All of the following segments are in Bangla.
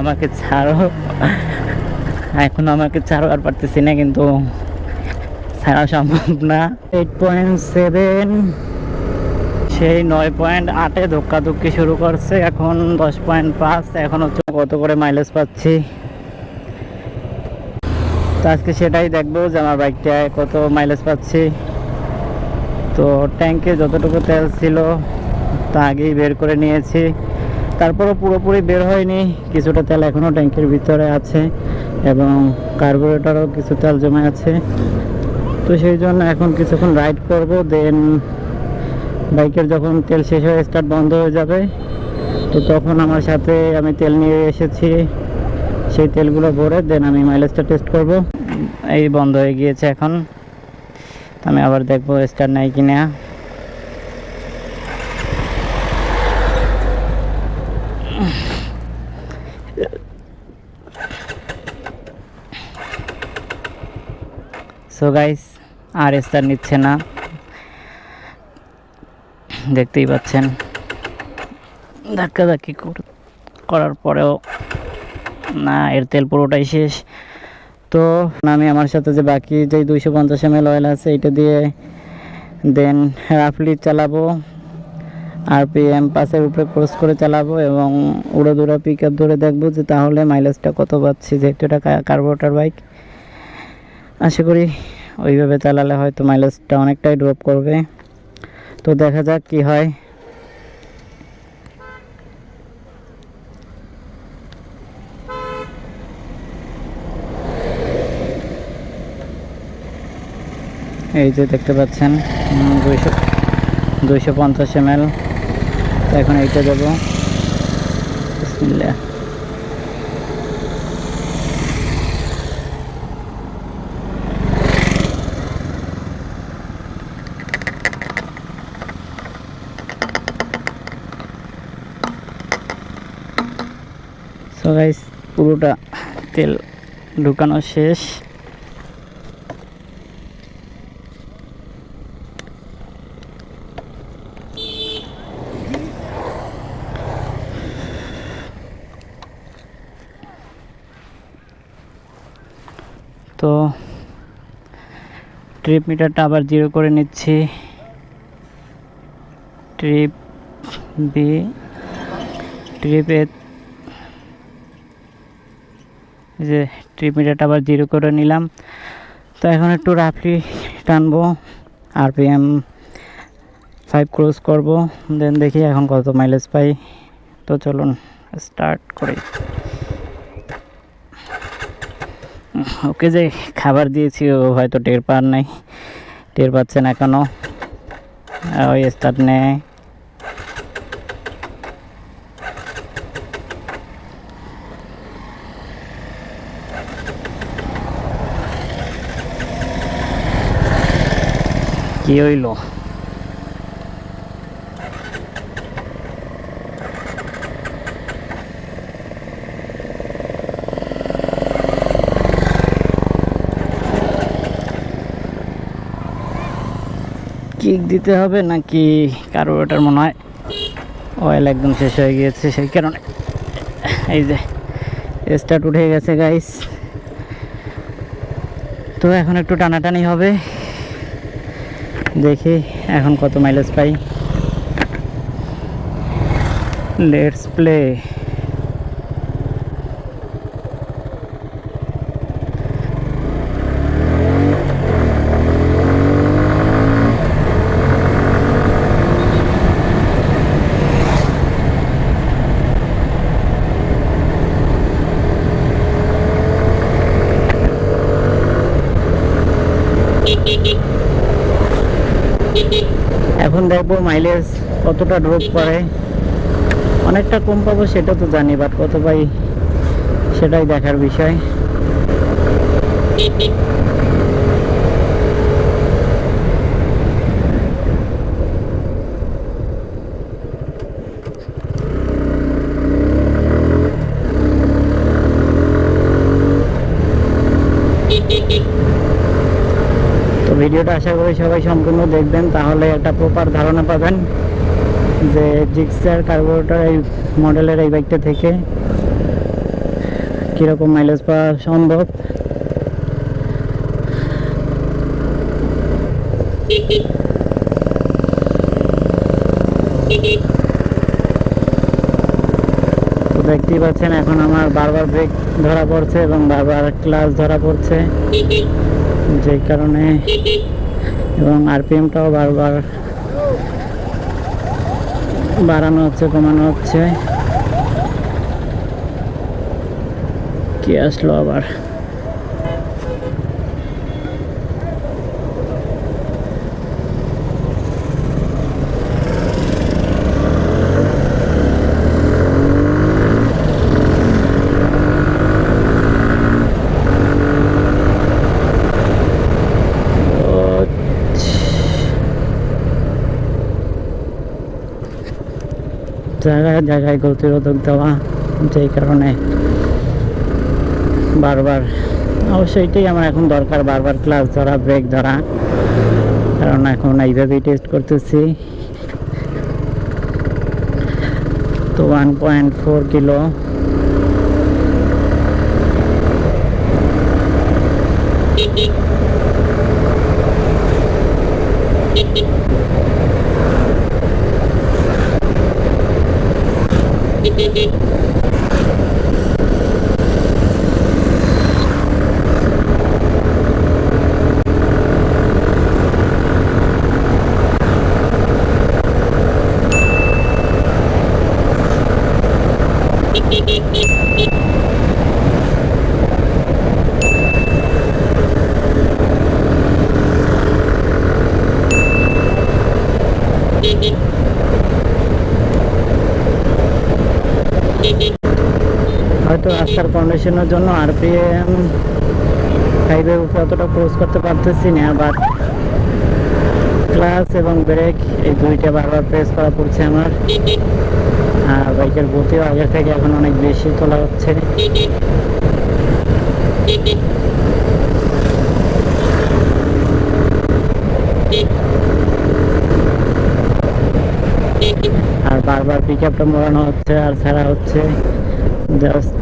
আমাকে ছাড়ো। এখন আমাকে ছাড়ো আর পারতেছি না, কিন্তু ছাড়া সম্ভব না। এইট পয়েন্ট সেভেন সেই নয় পয়েন্ট আটে ধক্কাধুক্কি শুরু করছে, এখন দশ পয়েন্ট পাঁচ, এখন হচ্ছে কত করে মাইলেজ পাচ্ছি? তো আজকে সেটাই দেখব যে আমার বাইকটায় কত মাইলেজ পাচ্ছি। তো ট্যাঙ্কে যতটুকু তেল ছিল, তা আগেই বের করে নিয়েছি। তারপরও পুরোপুরি বের হয়নি। কিছুটা তেল এখনও ট্যাঙ্কের ভিতরে আছে এবং কার্বোরেটরও কিছু তেল জমে আছে। তো সেই জন্য এখন কিছুক্ষণ রাইড করব দেন বাইকের যখন তেল শেষ হয়ে স্টার্ট বন্ধ হয়ে যাবে, তো তখন আমার সাথে আমি তেল নিয়ে এসেছি। সেই তেলগুলো ভরে দেন আমি মাইলেজটা টেস্ট করব। এই বন্ধ হয়ে গিয়েছে এখন। আমি আবার দেখব স্টার্ট নাই কিনা। সো গাইস আর স্টার নিচ্ছে না। দেখতেই পাচ্ছেন। ধাক্কা ধাক্কি কর- করার পরেও না, এর তেল পুরোটাই শেষ। তো আমি আমার সাথে যে বাকি যে দুইশো পঞ্চাশ এম এল অয়েল আছে এটা দিয়ে দেন রাফলি চালাবো। আরপিএম পাশের উপরে ক্রস করে চালাবো এবং উড়ো দুরা পিক আপ ধরে দেখব যে তাহলে মাইলেজটা কত পাচ্ছি, যেহেতু এটা কার্বোরেটর বাইক আশা করি ওইভাবে চালালে হয়তো মাইলেজটা অনেকটাই ড্রপ করবে। তো দেখা যাক কি হয়। এই যে দেখতে পাচ্ছেন দুইশো দুইশো পঞ্চাশ এম এল। এখন এইটা দেবো বিসমিল্লাহ। সো গাইস পুরোটা তেল ঢুকানো শেষ। তো ট্রিপ মিটারটা আবার জিরো করে নিচ্ছি। ট্রিপ বি ট্রিপ এ যে ট্রিপ মিটারটা আবার জিরো করে নিলাম। তো এখন একটু রাফলি টানবো আরপিএম ফাইভ ক্রস করব দেন দেখি এখন কত মাইলেজ পাই। তো চলুন স্টার্ট করি। ওকে যে খাবার দিয়েছি, ও হয়তো টের পার নাই। টের পাচ্ছে না কেন? ওই স্টার্ট নেয় কি হইল? কিক দিতে হবে নাকি কার্বোরেটার মনে হয়? অয়েল একদম শেষ হয়ে গিয়েছে সেই কারণে। এই যে স্টার্ট উঠে গেছে গাইস তো এখন একটু টানাটানি হবে। দেখি এখন কত মাইলেজ পাই। লেটস প্লে এখন মাইলেজ কতটা ড্রপ করে? অনেকটা কম পাবো সেটা তো জানি বাট কত পাই সেটাই দেখার বিষয় তো ভিডিওটা আশা করি সবাই সম্পূর্ণ দেখবেন, তাহলে একটা প্রপার ধারণা পাবেন যে জিক্সার কার্বোরেটর এই মডেলের এই বাইকটা থেকে কীরকম মাইলেজ পাওয়া সম্ভব। দেখতেই পাচ্ছেন, এখন আমার বারবার ব্রেক ধরা পড়ছে এবং বারবার ক্লাস ধরা পড়ছে। যেই কারণে এবং আরপিএমটাও বারবার বাড়ানো হচ্ছে কমানো হচ্ছে। কি আসলো আবার? জায়গায় গতিরোধক দেওয়া যেই কারণে বারবার অবশ্যই এটাই আমার এখন দরকার, বারবার ক্লাস ধরা ব্রেক ধরা। কারণ এখন এইভাবেই টেস্ট করতেছি। তো ওয়ান পয়েন্ট ফোর কিলো হয়তো রাস্তার কন্ডিশনের জন্য আরপিএম ফাইভে উপরে অতটা ক্রস করতে পারতেছি না বাট ক্লাস এবং ব্রেক এই দুইটা বারবার প্রেস করা পড়ছে আমার। আর বাইকের গতিও আগের থেকে এখন অনেক বেশি তোলা হচ্ছে। আর বারবার পিক আপটা মোড়ানো হচ্ছে আর ছাড়া হচ্ছে। জাস্ট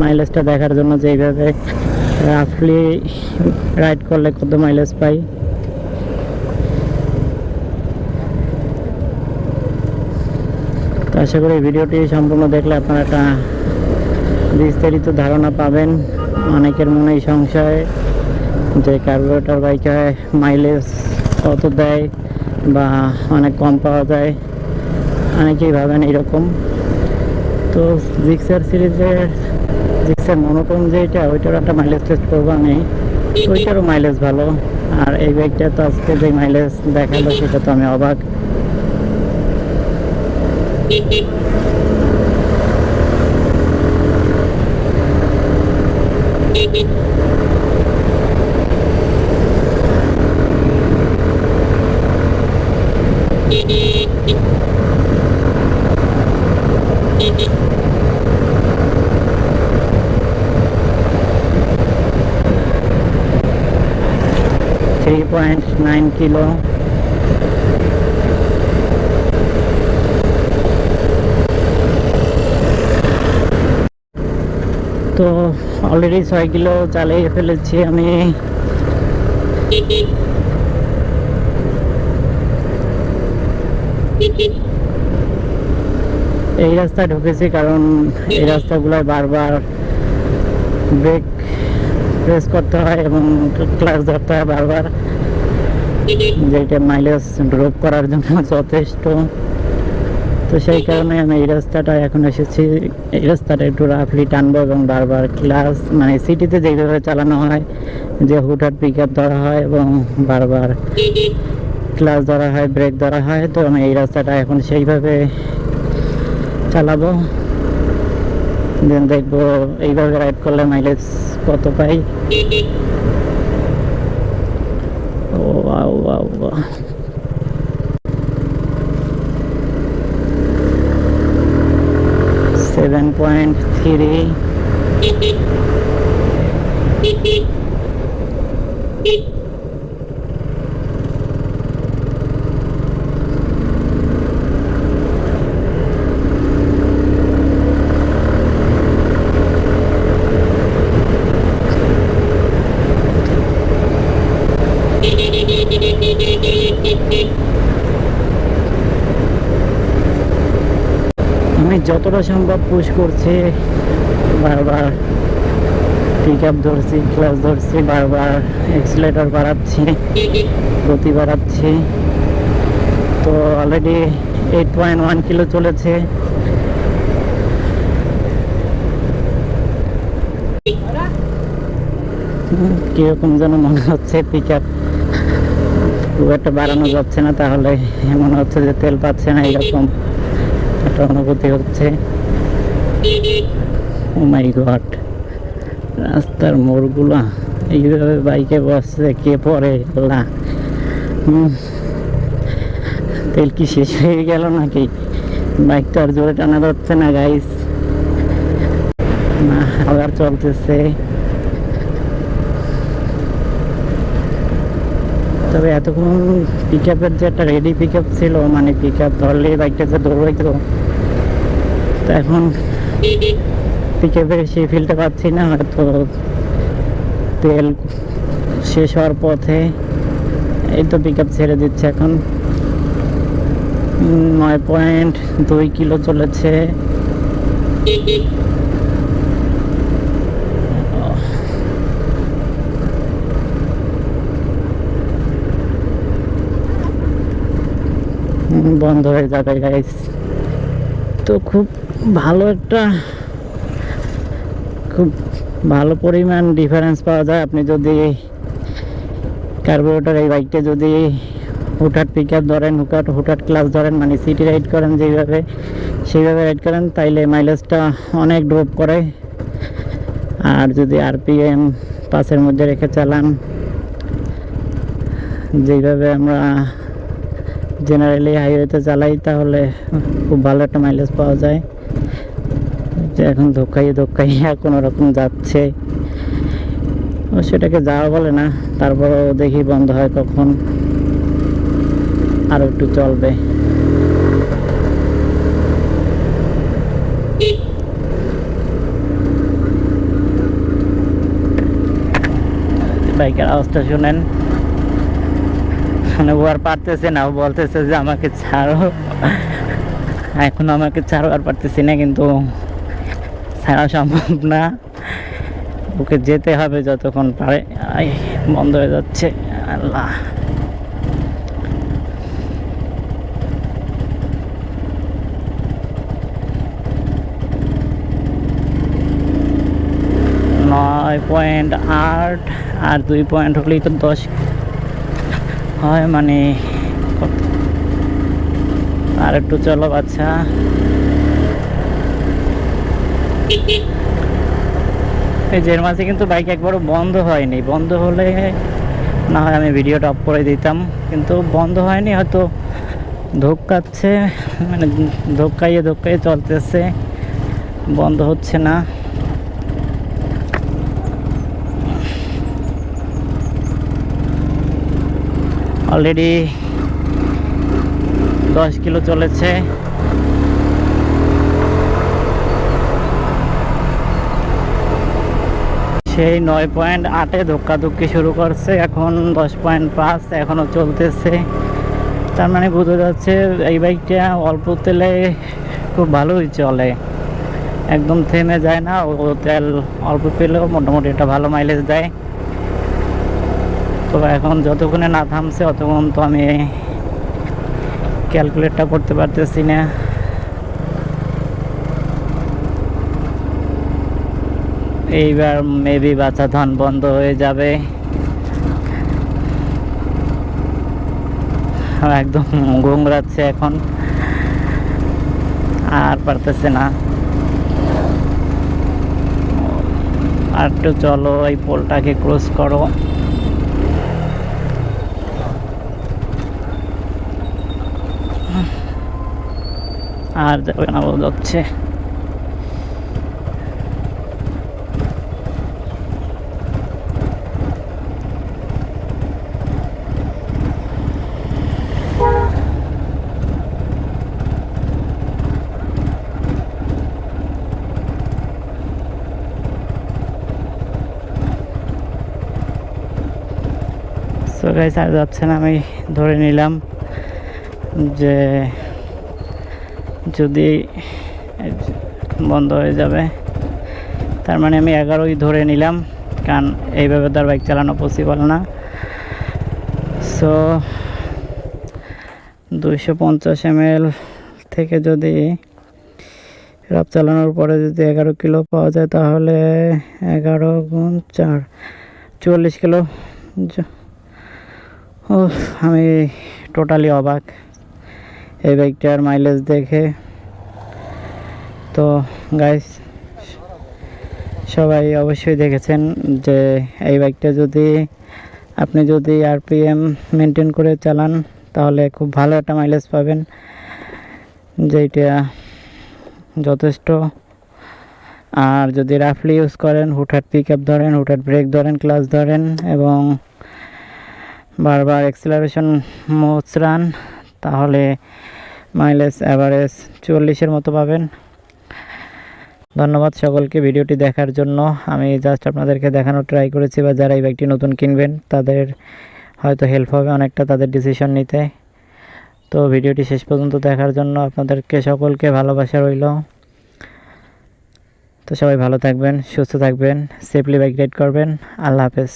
মাইলেজটা দেখার জন্য যে এইভাবে রাফলি রাইড করলে কত মাইলেজ পাই। আশা করি ভিডিওটি সম্পূর্ণ দেখলে আপনারা একটা বিস্তারিত ধারণা পাবেন। অনেকের মনেই সংশয় যে কার্বোরেটর বাইকে মাইলেজ কত দেয় বা অনেক কম পাওয়া যায়। অনেকেই ভাবেন এরকম। তো জিক্সার সিরিজের জিক্সার মনোটন যেটা ওইটার একটা মাইলেজ টেস্ট করব আমি। ওইটারও মাইলেজ ভালো। আর এই বাইকটা তো আজকে যে মাইলেজ দেখাল, সেটা তো আমি অবাক। থ্রি পয়েন্ট তো অলরেডি ছয় কিলো চালিয়ে ফেলেছি আমি। এই রাস্তায় ঢুকেছি কারণ এই রাস্তাগুলোয় বারবার ব্রেক প্রেস করতে হয় এবং ক্লাস ধরতে হয় বারবার। যেটা মাইলেজ ড্রপ করার জন্য যথেষ্ট। তো সেই কারণে আমি এই রাস্তাটা এখন এসেছি। এই রাস্তাটা একটু রাফলি টানবো এবং বারবার ক্লাস মানে সিটিতে যেভাবে চালানো হয়, যে হুটহাট পিক আপ ধরা হয় এবং বারবার ক্লাস ধরা হয় ব্রেক ধরা হয়, তো আমি এই রাস্তাটা এখন সেইভাবে চালাবো। দেন দেখব এইভাবে রাইড করলে মাইলেজ কত পাই। ও সেভেন পয়েন্ট থ্রি যতটা সম্ভব পুশ করছি, বারবার পিক আপ ধরছি ক্লাস ধরছি, বারবার এক্সিলেটার বাড়াচ্ছি, গতি বাড়াচ্ছি। তো already eight point one kilo চলেছে। কীরকম যেন মনে হচ্ছে পিক আপ খুব একটা বাড়ানো যাচ্ছে না, তাহলে মনে হচ্ছে যে তেল পাচ্ছে না এরকম। একটা অনুভূতি হচ্ছে। মাই গড রাস্তার মোড়গুলো, এইভাবে বাইকে বসছে, কে পরে হুম। তেল কি শেষ হয়ে গেল নাকি? বাইকটা আর জোরে টানা যাচ্ছে না গাইস না, আবার চলতেছে। তবে এতক্ষণ পিক আপের যে একটা রেডি পিক আপ ছিল মানে পিক আপ ধরলে বাইকটা যে দৌড়াইতো তো এখন পিক আপের সেই ফিলটা পাচ্ছি না, হয়তো তেল শেষ হওয়ার পথে এই তো পিক ছেড়ে দিচ্ছে এখন। নয় পয়েন্ট দুই কিলো চলেছে। বন্ধ হয়ে যাবে গাইস তো খুব ভালো একটা, খুব ভালো পরিমাণ ডিফারেন্স পাওয়া যায়। আপনি যদি কার্বোরেটর এই বাইকটা যদি হুটহাট পিক আপ ধরেন, হুটহাট হুটহাট ক্লাস ধরেন মানে সিটি রাইড করেন যেভাবে সেইভাবে রাইড করেন, তাইলে মাইলেজটা অনেক ড্রপ করে। আর যদি আরপিএম পাঁচের মধ্যে রেখে চালান, যেইভাবে আমরা জেনারেলি হাইওয়েতে চালাই তাহলে খুব ভালো একটা মাইলেজ পাওয়া যায়। যে এখন ধোকাইয়ে ধোকাইয়া কোনো রকম যাচ্ছে। সেটাকে যাওয়া বলে না, তারপরও দেখি বন্ধ হয় কখন। আর একটু চলবে। বাইকের আওয়াজটা শুনেন। মানে ও আর পারতেছে না। বলতেছে যে, আমাকে ছাড়ো। এখন আমাকে ছাড়ো আর পারতেছি না, কিন্তু ছাড়া সম্ভব না। ওকে যেতে হবে যতক্ষণ পারে। বন্ধ হয়ে যাচ্ছে। আল্লাহ। নয় পয়েন্ট আট আর দুই পয়েন্ট হলেই তো দশ হয় মানে আর একটু চলো, বাচ্চা। এই এর মাঝে কিন্তু বাইক একবারও বন্ধ হয়নি। বন্ধ হলে না হয় আমি ভিডিওটা অফ করে দিতাম, কিন্তু বন্ধ হয়নি, হয়তো ধোক্কাচ্ছে মানে ধোক্কাইয়ে ধোক্কাইয়ে চলতেছে। বন্ধ হচ্ছে না। অলরেডি দশ কিলো চলেছে। সেই নয় পয়েন্ট আটে ধক্কাধুক্কি শুরু করছে, এখন দশ পয়েন্ট পাঁচ এখনও চলতেছে। তার মানে বোঝা যাচ্ছে এই বাইকটা অল্প তেলে খুব ভালোই চলে। একদম থেমে যায় না, ও তেল অল্প পেলেও মোটামুটি একটা ভালো মাইলেজ দেয়। তো এখন যতক্ষণে না থামছে, অতক্ষণ তো আমি ক্যালকুলেটটা করতে পারতেছি না। এইবার মেবি বাচ্চা ধান বন্ধ হয়ে যাবে। একদম ঘুমড়াচ্ছে এখন। আর পারতেছে না। আর একটু চলো, এই পোলটাকে ক্রস করো। আর যাবে না যাচ্ছে। যাচ্ছে না আমি ধরে নিলাম যে যদি বন্ধ হয়ে যাবে, তার মানে আমি এগারোই ধরে নিলাম, কারণ এইভাবে তার বাইক চালানো পসিবল না। সো দুইশো পঞ্চাশ এম থেকে যদি রাব চালানোর পরে যদি এগারো কিলো পাওয়া যায়, তাহলে এগারো গুণ চার চুয়াল্লিশ কিলো। ও আমি টোটালি অবাক। এই বাইকটার মাইলেজ দেখে। তো গাইস সবাই অবশ্যই দেখেছেন যে এই বাইকটা যদি আপনি যদি আরপিএম মেনটেন করে চালান, তাহলে খুব ভালো একটা মাইলেজ পাবেন, যেইটা যথেষ্ট। আর যদি রাফলি ইউজ করেন, হুটহাট পিক আপ ধরেন, হুটহাট ব্রেক ধরেন ক্লাচ ধরেন, এবং বারবার এক্সেলারেশন মোচরান তাহলে মাইলেজ অ্যাভারেজ চুয়াল্লিশের মতো পাবেন। ধন্যবাদ সকলকে ভিডিওটি দেখার জন্য। আমি জাস্ট আপনাদেরকে দেখানোর ট্রাই করেছি বা যারা এই বাইকটি নতুন কিনবেন, তাদের হয়তো হেল্প হবে অনেকটা তাদের ডিসিশন নিতে। তো ভিডিওটি শেষ পর্যন্ত দেখার জন্য আপনাদেরকে সকলকে ভালোবাসা রইল। তো সবাই ভালো থাকবেন, সুস্থ থাকবেন সেফলি বাইক রাইড করবেন। আল্লাহ হাফেজ।